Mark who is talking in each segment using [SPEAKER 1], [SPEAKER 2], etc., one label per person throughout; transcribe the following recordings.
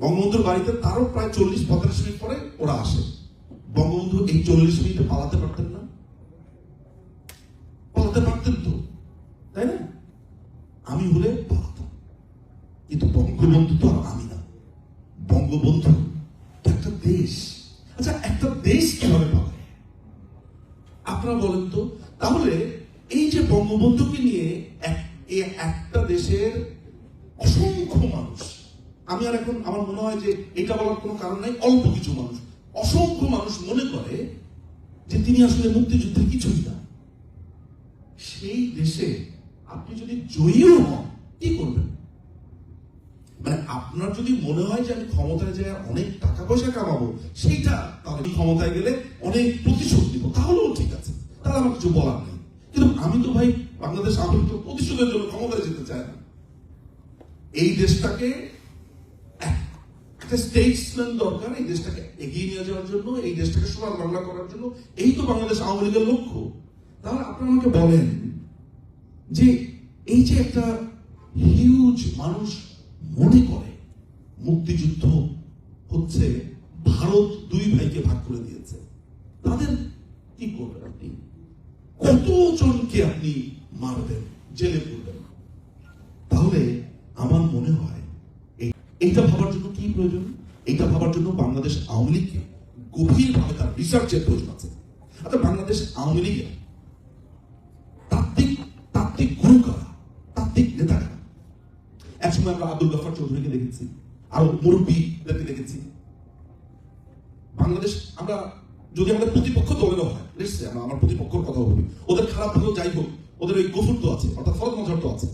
[SPEAKER 1] বঙ্গবন্ধুর বাড়িতে তারও প্রায় চল্লিশ, পঁয়তাল্লিশ মিনিট পরে ওরা আসে। বঙ্গবন্ধু এই চল্লিশ মিনিটে পালাতে পারতেন না। পালাতে পারতেন তো, তাই না? আমি হলে পালাতাম। কিন্তু বঙ্গবন্ধু তো আর আমি না। বঙ্গবন্ধু একটা দেশ। আচ্ছা একটা দেশ কীভাবে পালায় আপনারা বলেন তো, তাহলে এই যে বঙ্গবন্ধুকে নিয়ে একটা দেশের অসংখ্য মানুষ আমি আর এখন আমার মনে হয় যে এটা বলার কোনো কারণ নাই, অল্প কিছু মানুষ। অসংখ্য মানুষ মনে করে যে তিনি আসলে মুক্তিযুদ্ধের কিছুই না। সেই দেশে আপনি যদি জয়ীও হন, কি করবেন? মানে আপনার যদি মনে হয় যে আমি ক্ষমতায় যায় অনেক টাকা পয়সা কামাবো, সেইটা তাহলে ক্ষমতায় গেলে অনেক প্রতিশোধ দিব তাহলেও ঠিক আছে। তাহলে আমার কিছু বলার নেই। কিন্তু আমি তো ভাই বাংলাদেশ আমি তো প্রতিশোধের জন্য ক্ষমতায় যেতে চাই না। এই দেশটাকে একটা স্টেটসম্যান দরকার এই দেশটাকে এগিয়ে নিয়ে যাওয়ার জন্য, এই দেশটাকে বাংলা করার জন্য। এই তো বাংলাদেশ আওয়ামী লীগের লক্ষ্য। তাহলে আপনারা আমাকে বলেন যে এই যে একটা হিউজ মানুষ মনে করে মুক্তিযুদ্ধ হচ্ছে, ভারত দুই ভাইকে ভাগ করে দিয়েছে। তাদের কি করবেন আপনি? কতজনকে আপনি মারবেন, জেলে পড়বেন তাহলে আমার মনে হয় এইটা ভাবার এইটা ভাবার জন্য বাংলাদেশ আওয়ামী লীগকে গভীরভাবে তার রিসার্চের প্রয়োজন আছে। আচ্ছা বাংলাদেশ আওয়ামী লীগের তাত্ত্বিক তাত্ত্বিক গুরু কারা তাত্ত্বিক নেতা কারা একসময় আমরা আব্দুল গফার চৌধুরীকে দেখেছি আরও মুরব্বীদেরকে দেখেছি। বাংলাদেশ আমরা যদি আমাদের প্রতিপক্ষ দলেরও হয় say আমরা আমার প্রতিপক্ষের কথা বলি ওদের খারাপ ভালো যাই হোক ওদের ওই গফুর তো আছে অর্থাৎ ফরদ মজার তো আছে।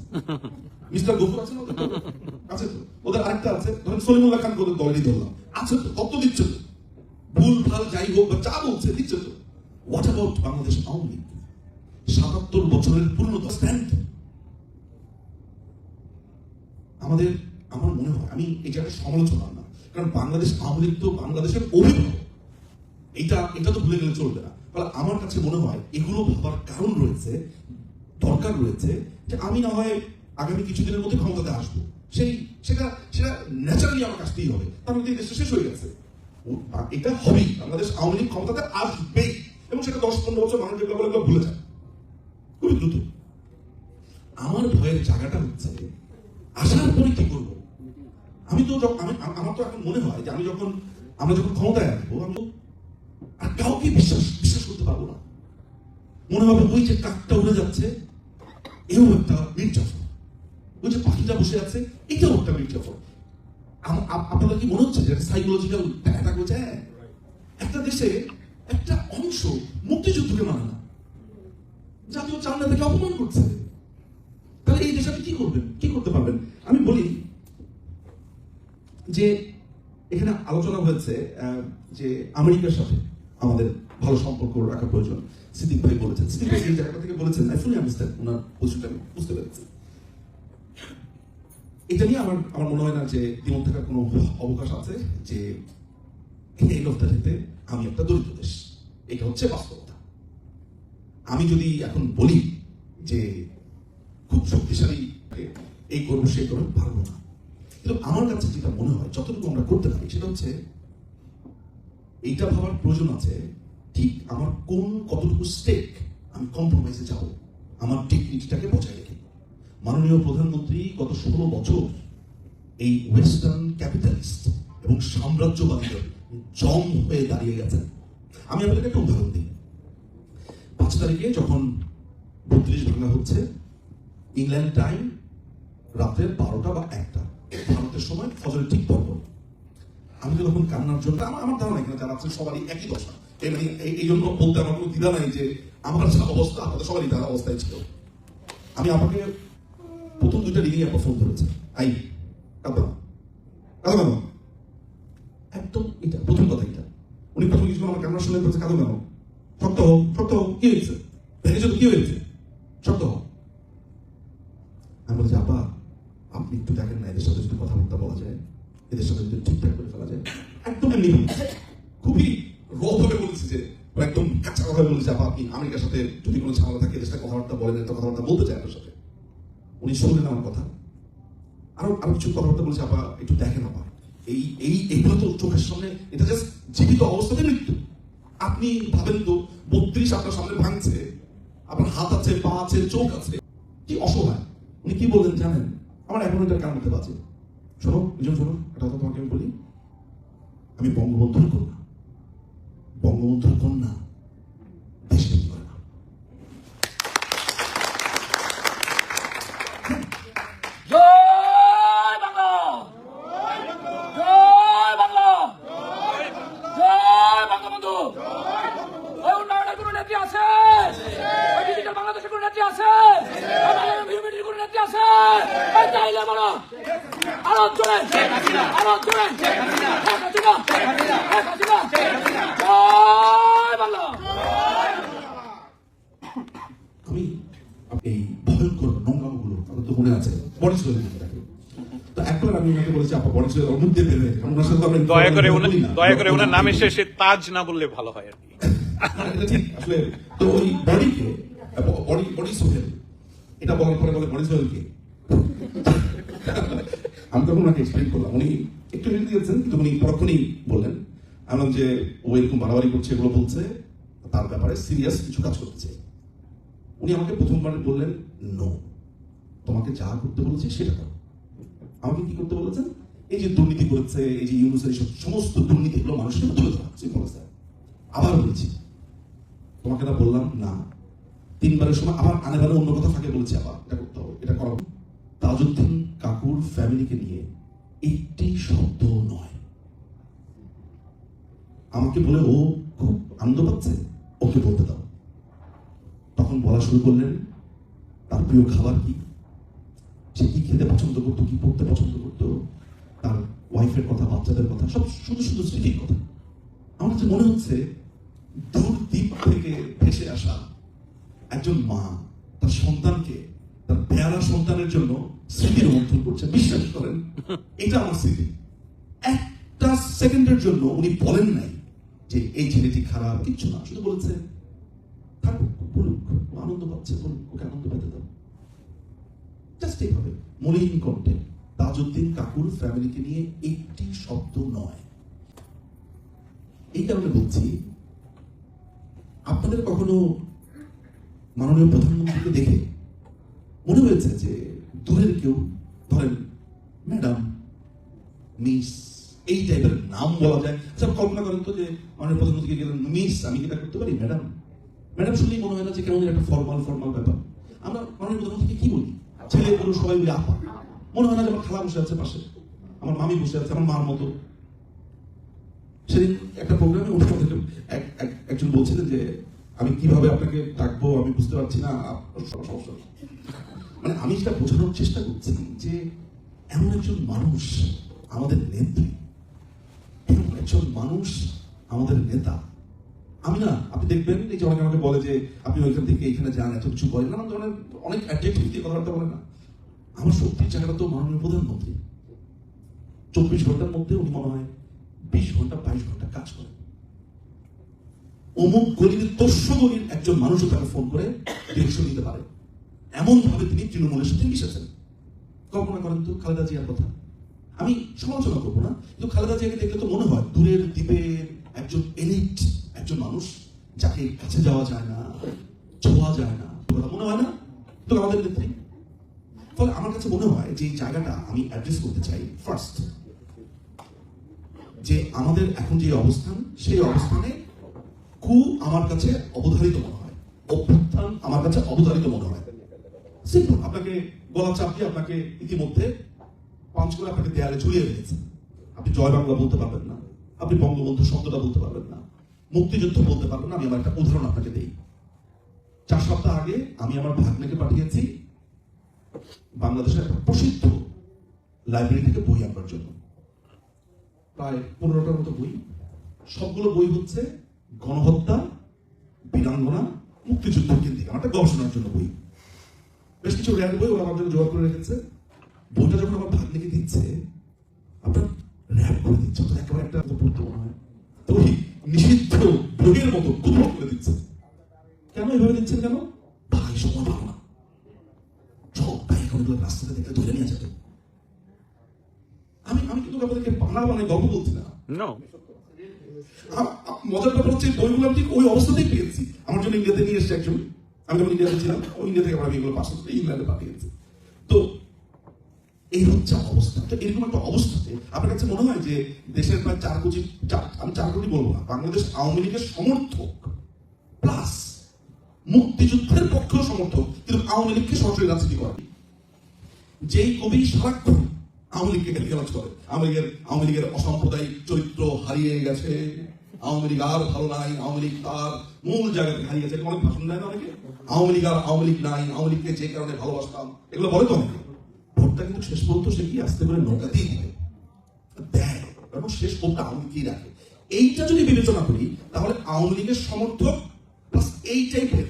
[SPEAKER 1] মিস্টার গফুর আছে না আছে তো? ওদের আরেকটা আছে, ধরেন সলিমুল্লাহ খান ওদের দলেরই ধরলাম। আছে তো তত্ত্ব দিচ্ছে তো? ভুল, ভালো, যাই হোক বা যা বলছে দিচ্ছে তো। হোয়াট অ্যাবাউট বাংলাদেশ আওয়ামী লীগ সাতাত্তর বছরের পূর্ণতা স্ট্যান্ড আমাদের, আমার মনে হয়, আমি এটা একটা সমালোচনা না। কারণ বাংলাদেশ আওয়ামী লীগ তো বাংলাদেশের অভিভাবক। এটা এটা তো ভুলে গেলে চলবে না। ফলে আমার কাছে মনে হয়, এগুলো ভাবার কারণ রয়েছে, দরকার রয়েছে, যে আমি না হয় আগামী কিছুদিনের মধ্যে ক্ষমতাতে আসব। সেই, সেটা সেটা ন্যাচারালি আমার কাছতেই হবে। তার মধ্যে দেশটা শেষ হয়ে গেছে। এটা হবেই। বাংলাদেশ আওয়ামী লীগ ক্ষমতাতে আসবেই। এবং সেটা দশ, পনেরো বছর মানুষ যেগুলো বলে ভুলে যায়। খুবই দ্রুত। আমার ভয়ের জায়গাটা হচ্ছে, আসার পরে কি করব? আমি তো আমি আমার তো এখন মনে হয় যে আমি যখন, আমরা যখন ক্ষমতায় আসব, আমি আর কাউকে বিশ্বাস বিশ্বাস করতে পারব না। মনে হবে ওই যে কাকটা উড়ে যাচ্ছে, এও একটা মির্জাফর ওই যে পাখিটা বসে আছে, এটাও একটা আম- আপনাদের কি মনে হচ্ছে যে সাইকোলজিক্যাল হচ্ছে হ্যাঁ একটা দেশে একটা অংশ মুক্তিযুদ্ধকে মানে না। জাতীয় চার নেতাকে অপমান করছে। তাহলে এই দেশে আপনি কি করবেন? কি করতে পারবেন? আমি বলি যে এখানে আলোচনা হয়েছে যে আমেরিকার সাথে আমাদের ভালো সম্পর্ক রাখা প্রয়োজন। সিদ্দিক ভাই বলেছেন। সিদ্দিক ভাই এই জায়গাটা থেকে বলেছেন আই ফুলি ওনার পজিশনটা আমি বুঝতে পেরেছি। এটা নিয়ে আমার আমার মনে হয় না যে দ্বিমত থাকার কোনো অবকাশ আছে যে এই লোকটাতে আমি একটা দরিদ্র দেশ। এটা হচ্ছে বাস্তবতা। আমি যদি এখন বলি যে খুব শক্তিশালী এই করব সেই করব পারব না। কিন্তু আমার কাছে যেটা মনে হয়, যতটুকু আমরা করতে পারি, সেটা হচ্ছে এইটা ভাবার প্রয়োজন আছে, ঠিক আমার কোন কতটুকু স্টেক আমি কম্প্রোমাইজে যাব, আমার টেকনিকটাকে বজায় রেখে। মাননীয় প্রধানমন্ত্রী গত ষোলো বছর এই ওয়েস্টার্ন ক্যাপিটালিস্ট এবং সাম্রাজ্যবাদীদের জম হয়ে দাঁড়িয়ে গেছেন। আমি আপনাদের একটা উদাহরণ দিই। পাঁচ তারিখে যখন বত্রিশ ভাঙা হচ্ছে ইংল্যান্ড টাইম রাত্রের বারোটা বা একটা, ভারতের সময় ফজরের ঠিক পরপর আমি তো কান্নার জন্য, আমার ধারণা এখানে যারা সবারই একই দশা। মানে এই- জন্য বলতে আমার কোনো দ্বিধা নাই যে আমার অবস্থা আমাদের সবারই তার অবস্থায় ছিল। আমি আমাকে প্রথম দুইটা রিংয়ে একবার ফোন ধরেছে আই না কাঁদো কেন একদম এটা, প্রথম কথা এটা। উনি প্রথম কিছু আমার কান্না শুনে বলছে কাঁদো কেন শক্ত হোক শক্ত হোক কি হয়েছে? ভেঙেছে তো কি হয়েছে? শক্ত হোক আমি বলছি, আপা, আপনি একটু দেখেন না, এদের সাথে যদি কথাবার্তা বলা যায়, এদের সাথে যদি ঠিকঠাক করে ফেলা যায়, একদম এমনি খুবই র ভাবে বলেছে যে একদম কাঁচা কথা বলেছে, আপা, আপনি আমেরিকার সাথে যদি কোনো ঝামেলা থাকে, এদের সাথে কথাবার্তা বলেন একটা কথাবার্তা বলতে চায় আপনার সাথে। উনি শুনলেন আমার কথা। আরও আরও কিছু কথাবার্তা বলেছে, আপা একটু দেখেন আপা। এই এই, এগুলো তো চোখের সামনে, এটা জাস্ট জীবিত অবস্থাতে মৃত্যু। আপনি ভাবেন তো, বত্রিশ আপনার সামনে ভাঙছে, আপনার হাত আছে, পা আছে, চোখ আছে, কি অসহায়। উনি কি বললেন জানেন? আমার এখন এটা কান মধ্যে বাজে। শোনো, দুজন শোনো, একটা কথা তোমাকে আমি বলি। আমি বঙ্গবন্ধুর কন্যা। বঙ্গবন্ধুর কন্যা দেশ বিক্রি করে না
[SPEAKER 2] জয় বাংলা জয় বাংলা জয় বঙ্গবন্ধু ওই উন্নয়নের কোনো নেত্রী আছে ওই ডিজিটাল বাংলাদেশের কোনো নেত্রী আছে ওই বাংলাদেশের ভিউমিটির কোনো নেত্রী আছে ওই চাইলে বলো আরও আরও হাসিনা জয় বাংলা
[SPEAKER 1] আমি এই ভয়ঙ্কর নোংরামগুলো আপনার তো মনে আছে বডি সোয়েল তো একবার আমি ওনাকে বলেছি আপা বডি সোয়েল মুখ দিয়ে কারণ ওনার সাথে আমরা
[SPEAKER 3] দয়া করে দয়া করে ওনার নামের শেষে তাজ না বললে ভালো হয় আর কি।
[SPEAKER 1] আসলে তো ওই বডিকে বডি বডি সোহেল এটা বলার পরে বলে বডি সোহেলকে আমি তখন ওনাকে এক্সপ্লেন করলাম। উনি একটু হেল্প দিয়েছেন কিন্তু উনি পরক্ষণই বললেন আমি যে ও এরকম বাড়াবাড়ি করছে, এগুলো বলছে, তার ব্যাপারে সিরিয়াস কিছু কাজ করতে চাই। উনি আমাকে প্রথমবার বললেন নো তোমাকে যা করতে বলেছে সেটা করো। আমাকে কি করতে বলেছেন? এই যে দুর্নীতি করেছে, এই যে ইউনুসের এইসব সমস্ত দুর্নীতিগুলো মানুষের তুলে ধরা সিম্পল স্যার আবার বলেছি। তোমাকে না বললাম, না। তিনবারের সময় আবার আনে অন্য কথা থাকে বলেছি আবার, এটা করতে হবে, এটা করা। তাজউদ্দিন কাকুর ফ্যামিলিকে নিয়ে একটি শব্দ নয়। আমাকে বলে ও খুব আনন্দ পাচ্ছে, ওকে বলতে দাও। তখন বলা শুরু করলেন, তার প্রিয় খাবার কি? সে কি খেতে পছন্দ করতো, কি পড়তে পছন্দ করতো? তার ওয়াইফের কথা, বাচ্চাদের কথা, সব শুধু শুধু স্মৃতির কথা। আমার কাছে মনে হচ্ছে দূর দ্বীপ থেকে ভেসে আসা একজন মা, তার সন্তানকে তার পেয়ারা সন্তানের জন্য স্মৃতির মন্থন করছে বিশ্বাস করেন। এটা আমার স্মৃতি। একটা সেকেন্ডের জন্য উনি বলেন নাই যে এই ছেলেটি খারাপ কিচ্ছু না। শুধু বলেছে থাকুক বলুক ও আনন্দ পাচ্ছে বলুক ওকে আনন্দ পেতে দাও। জাস্ট এইভাবে মলিন কণ্ঠে তাজউদ্দিন কাকুর ফ্যামিলিকে নিয়ে একটি শব্দ নয়। এই কারণে বলছি আপনাদের কখনো মাননীয় প্রধানমন্ত্রীকে দেখে মনে হয়েছে যে দূরের কেউ, ধরেন, ম্যাডাম, মিস, এই টাইপের নাম বলা যায়। আচ্ছা কল্পনা করেন তো যে মাননীয় প্রধানমন্ত্রীকে গেলেন, মিস, আমি কি করতে পারি, ম্যাডাম? ম্যাডাম শুনলেই মনে হয় না যে কেমন একটা ফর্মাল ফর্মাল ব্যাপার। আমরা মাননীয় প্রধানমন্ত্রীকে কি বলি? ছেলে পুরো সবাই মিলে আপা। মনে হয় না যে আমার খালা বসে আছে পাশে। আমার মামি বসে আছে, আমার মার মতো। সেদিন একটা প্রোগ্রামে অনুষ্ঠান এক- একজন বলছিলেন যে, আমি কীভাবে আপনাকে ডাকবো, আমি বুঝতে পারছি না সমস্যা। মানে আমি যেটা বোঝানোর চেষ্টা করছি যে এমন একজন মানুষ আমাদের নেত্রী, এমন একজন মানুষ আমাদের নেতা। আমি না, আপনি দেখবেন, এই যে অনেকে আমাকে বলে যে, আপনি ওইখান থেকে এইখানে যান, এত কিছু করেন। নানান ধরনের অনেক অ্যাডজেক্টিভ দিয়ে কথাবার্তা বলে না। আমার সত্যির জায়গাটা তো মাননীয় প্রধানমন্ত্রী চব্বিশ ঘণ্টার মধ্যে উনি মনে হয় বিশ ঘণ্টা, বাইশ ঘণ্টা কাজ করেন অমুক গরিবের তস্য গলির একজন মানুষও তাকে ফোন করে ডিরেকশন দিতে পারে। এমন ভাবে তিনি তৃণমূলের সাথে মিশেছেন। কল্পনা করেন তো খালেদা জিয়ার কথা। আমি সমালোচনা করব না, কিন্তু খালেদা জিয়াকে দেখলে তো মনে হয় দূরের দ্বীপের একজন এলিট একজন মানুষ যাকে কাছে যাওয়া যায় না, ছোঁয়া যায় না। মনে হয় না? তো আমাদের নেত্রী ফলে আমার কাছে মনে হয় যে জায়গাটা আমি অ্যাড্রেস করতে চাই ফার্স্ট যে আমাদের এখন যে অবস্থান, সেই অবস্থানে কু আমার কাছে অবধারিত মনে হয়। অভ্যুত্থান আমার কাছে অবধারিত মনে হয়। সিম্পল আপনাকে গলা চাপ দিয়ে আপনাকে ইতিমধ্যে পাঞ্চ করে আপনাকে দেয়ালে ঝুলিয়ে রেখেছে আপনি জয় বাংলা বলতে পারবেন না, আপনি বঙ্গবন্ধু শব্দটা বলতে পারবেন না, মুক্তিযুদ্ধ বলতে পারবেন না, আমি আমার একটা উদাহরণ আপনাকে দিই। চার সপ্তাহ আগে আমি আমার ভাগ্নেকে পাঠিয়েছি বাংলাদেশের একটা প্রসিদ্ধ লাইব্রেরি থেকে বই আনবার জন্য। প্রায় পনেরোটার মতো বই। সবগুলো বই হচ্ছে গণহত্যা, বীরাঙ্গনা, মুক্তিযুদ্ধ কেন্দ্রিক। আমার একটা গবেষণার জন্য বই। বেশ কিছু র্যাঙ্ক বই ওরা আমার জন্য জোগাড় করে রেখেছে। বইটা যখন আমার ভাগ্নিকে দিচ্ছে আপনার র্যাপ করে দিচ্ছে তো একেবারে একটা পড়তে মনে হয় তো নিষিদ্ধ বইয়ের মতো কোথাও করে দিচ্ছে। কেন এভাবে দিচ্ছেন কেন? ভাই সময় পাবো না। সব ভাই এখন এগুলো রাস্তাতে দেখলে ধরে নিয়ে যাবে। আমি আমি কিন্তু আপনাদেরকে বাংলা মানে গল্প বলছি না। মজার ব্যাপার হচ্ছে বইগুলো ঠিক ওই অবস্থাতেই পেয়েছি। আমার জন্য ইন্ডিয়াতে নিয়ে এসছে একজন। আমি যখন ইন্ডিয়াতে ছিলাম ওই ইন্ডিয়া থেকে আবার আমি এগুলো পাশে ইংল্যান্ডে পাঠিয়েছি তো এই হচ্ছে অবস্থা। তো এরকম একটা অবস্থাতে আপনার কাছে মনে হয় যে দেশের প্রায় চার কোটি, চার, আমি চার কোটি বলব না, বাংলাদেশ আওয়ামী লীগের সমর্থক প্লাস মুক্তিযুদ্ধের পক্ষেও সমর্থক, কিন্তু আওয়ামী লীগকে সরাসরি রাজনীতি করে। যেই কবি সারাক্ষণ আওয়ামী লীগকে গালিগালাজ করে, আওয়ামী লীগের আওয়ামী লীগের অসাম্প্রদায়িক চরিত্র হারিয়ে গেছে। আওয়ামী লীগ আর ভালো নাই, আওয়ামী লীগ তার মূল জায়গা হারিয়ে এরকম অনেক ভাষণ দেয় না অনেকে? আওয়ামী লীগ আর আওয়ামী লীগ নাই, আওয়ামী লীগকে যে কারণে ভালোবাসতাম, এগুলো বলে তো অনেকে। ভোটটা কিন্তু শেষ পর্যন্ত সে কি আসতে করে নৌকাতেই দিবে দেয় শেষ ভোটটা আওয়ামী লীগই রাখে। এইটা যদি বিবেচনা করি, তাহলে আওয়ামী লীগের সমর্থক প্লাস এই টাইপের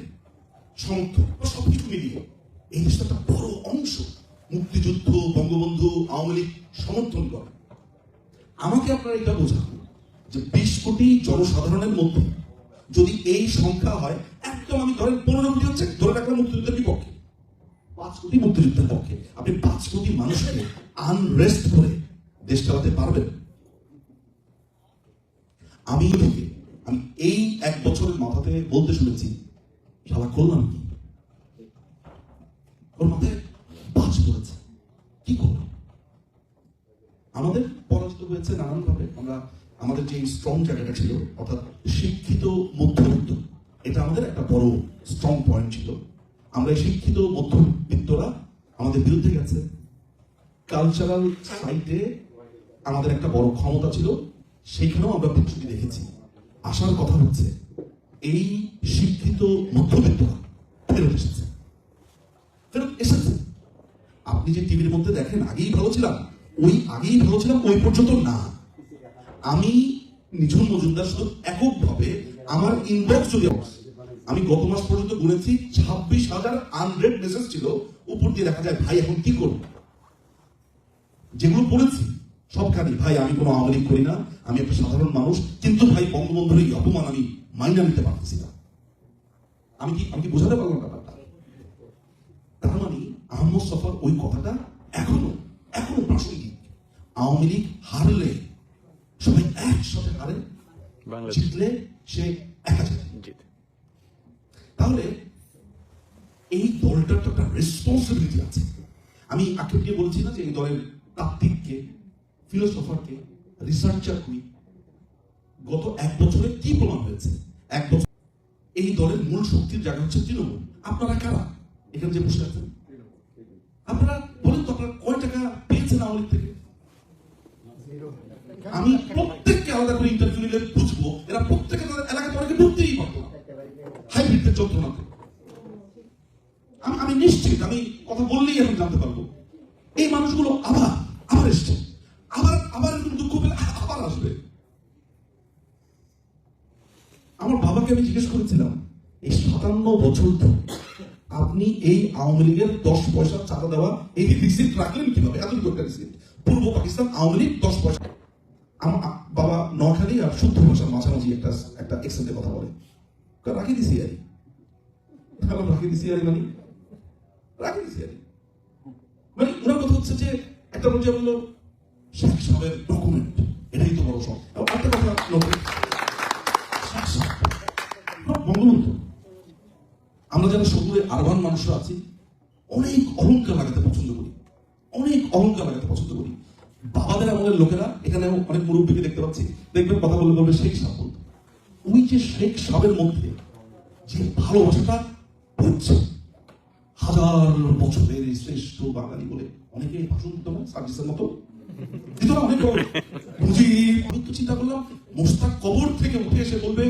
[SPEAKER 1] সমর্থক সবকিছু মিলিয়ে এই দেশটা একটা বড় অংশ। মুক্তিযুদ্ধ, বঙ্গবন্ধু, আওয়ামী লীগ সমর্থন করে। আমাকে আপনারা এটা বোঝান। যে বিশ কোটি জনসাধারণের মধ্যে যদি এই সংখ্যা হয়, একদম আমি ধরেন পনেরো কোটি হচ্ছে ধরে রাখলাম মুক্তিযুদ্ধের বিপক্ষে। পাঁচ কোটি মুক্তিযুদ্ধের পক্ষে। আপনি পাঁচ কোটি মানুষকে আনরেস্ট করে দেশ চালাতে পারবেন? আমি থেকে আমি এই এক বছরের মাথাতে বলতে শুনেছি, শালা করলাম কি? ওর মাথায় বাজ পড়েছে। কি করলাম আমাদের পরাজিত হয়েছে নানানভাবে। আমরা আমাদের যে স্ট্রং জায়গাটা ছিল, অর্থাৎ শিক্ষিত মধ্যবিত্ত, এটা আমাদের একটা বড় স্ট্রং পয়েন্ট ছিল। আমরা শিক্ষিত মধ্যবিত্তরা আমাদের বিরুদ্ধে গেছে। কালচারাল সাইটে আমাদের একটা বড় ক্ষমতা ছিল সেইখানেও আমরা বিচ্যুতি দেখেছি। আসার কথা হচ্ছে, এই শিক্ষিত মধ্যবিত্তরা ফেরত এসেছে। ফেরত এসেছে। আপনি যে টিভির মধ্যে দেখেন, আগেই ভালো ছিলাম, ওই আগেই ভালো ছিলাম, ওই পর্যন্ত না। আমি নিঝুম মজুমদার শুধু এককভাবে আমার ইনবক্স যদি আমি গত মাস পর্যন্ত গুনেছি ছাব্বিশ হাজার আনরেড মেসেজ ছিল, উপর দিয়ে দেখা যায়, ভাই, এখন কি করব? যেগুলো পড়েছি সবখানে ভাই, আমি কোনো আওয়ামী লীগ করি না, আমি একটা সাধারণ মানুষ, কিন্তু ভাই, বঙ্গবন্ধুর এই অপমান আমি মাইনা নিতে পারতেছি না। আমি কি আমি কি বোঝাতে পারলাম ব্যাপারটা? তার মানে আহমদ সফর ওই কথাটা এখনও এখনও প্রাসঙ্গিক। আওয়ামী লীগ হারলে সবাই একসাথে হারে জিতলে সে একা
[SPEAKER 3] জিতে।
[SPEAKER 1] তাহলে এই দলটার তো একটা রেসপন্সিবিলিটি আছে। আমি আক্ষেপকে বলছি না যে এই দলের তাত্ত্বিককে ফিলোসফারকে রিসার্চার করি গত এক বছরে কি প্রমাণ হয়েছে? এক বছর এই দলের মূল শক্তির জায়গা হচ্ছে তৃণমূল। আপনারা কারা? এখানে যে বসে আছেন আপনারা বলেন তো আপনারা কয় টাকা পেয়েছেন আওয়ামী থেকে? আমি প্রত্যেককে আলাদা করে ইন্টারভিউ নিলে বুঝব, এরা প্রত্যেকে তাদের এলাকাতে অনেকে ঢুকতেই পারতো হাইব্রিডের যন্ত্রণাতে আমি আমি নিশ্চিত, আমি কথা বললেই এখন জানতে পারব। এই মানুষগুলো আবার আবার এসছে। আবার আবার দুঃখ পেলে আবার আসবে। আমার বাবাকে আমি জিজ্ঞেস করেছিলাম, এই সাতান্ন বছর ধরে আপনি এই আওয়ামী লীগের দশ পয়সা চাঁদা দেওয়া এই রিসিপ্ট রাখলেন কীভাবে? এত একটা রিসিপ্ট পূর্ব পাকিস্তান আওয়ামী লীগ দশ পয়সা বাবা নখালি আর শুদ্ধ ভাষার মাঝামাঝি একটা একটা এক্সেন্টে কথা বলে। রাখি দিছি আরি বললাম, রাখি দিছি আরি মানে? রাখি দিছি আরি মানে ওনার কথা হচ্ছে যে একটা বলছে বলল শেখ সাহেবের ডকুমেন্ট এটাই তো বড় সব। একটা কথা বঙ্গবন্ধু। আমরা যারা শহুরে আরবান মানুষরা আছি অনেক অহংকার লাগাতে পছন্দ করি। অনেক অহংকার লাগাতে পছন্দ করি। বাবাদের আমাদের লোকেরা, এখানে অনেক মুরব্বীকে দেখতে পাচ্ছি। দেখবেন কথা বললে বলবে শেখ সাহেব বলতো ওই যে শেখ সাহেবের মধ্যে যে ভালোবাসাটা হচ্ছে হাজার বছরের শ্রেষ্ঠ বাঙালি বলে অনেকে ভাষণ দিত না সার্জিসের মতো। দিত না অনেক বুঝি, আমি তো চিন্তা করলাম, মোস্তাক কবর থেকে উঠে এসে বলবে,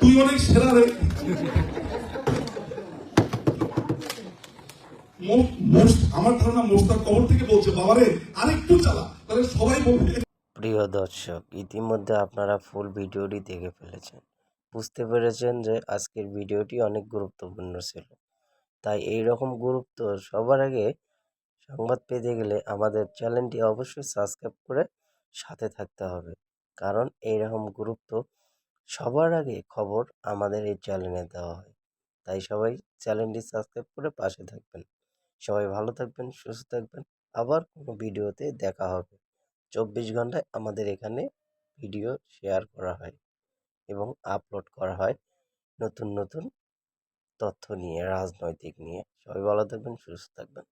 [SPEAKER 1] তুই অনেক সেরা রে। আমার ধারণা মোস্তাক কবর থেকে বলছে বাবারে আরেকটু চালা তাহলে সবাই বলবে
[SPEAKER 4] প্রিয় দর্শক, ইতিমধ্যে আপনারা ফুল ভিডিওটি দেখে ফেলেছেন। বুঝতে পেরেছেন যে আজকের ভিডিওটি অনেক গুরুত্বপূর্ণ ছিল। তাই এই রকম গুরুত্ব সবার আগে সংবাদ পেতে গেলে আমাদের চ্যানেলটি অবশ্যই সাবস্ক্রাইব করে সাথে থাকতে হবে। কারণ এই রকম গুরুত্ব সবার আগে খবর আমাদের এই চ্যানেলে দেওয়া হয়। তাই সবাই চ্যানেলটি সাবস্ক্রাইব করে পাশে থাকবেন। সবাই ভালো থাকবেন, সুস্থ থাকবেন। আবার কোনো ভিডিওতে দেখা হবে। চব্বিশ ঘন্টায় আমাদের এখানে ভিডিও শেয়ার করা হয় এবং আপলোড করা হয় নতুন নতুন তথ্য নিয়ে, রাজনৈতিক নিয়ে। সবাই ভালো থাকবেন, সুস্থ থাকবেন।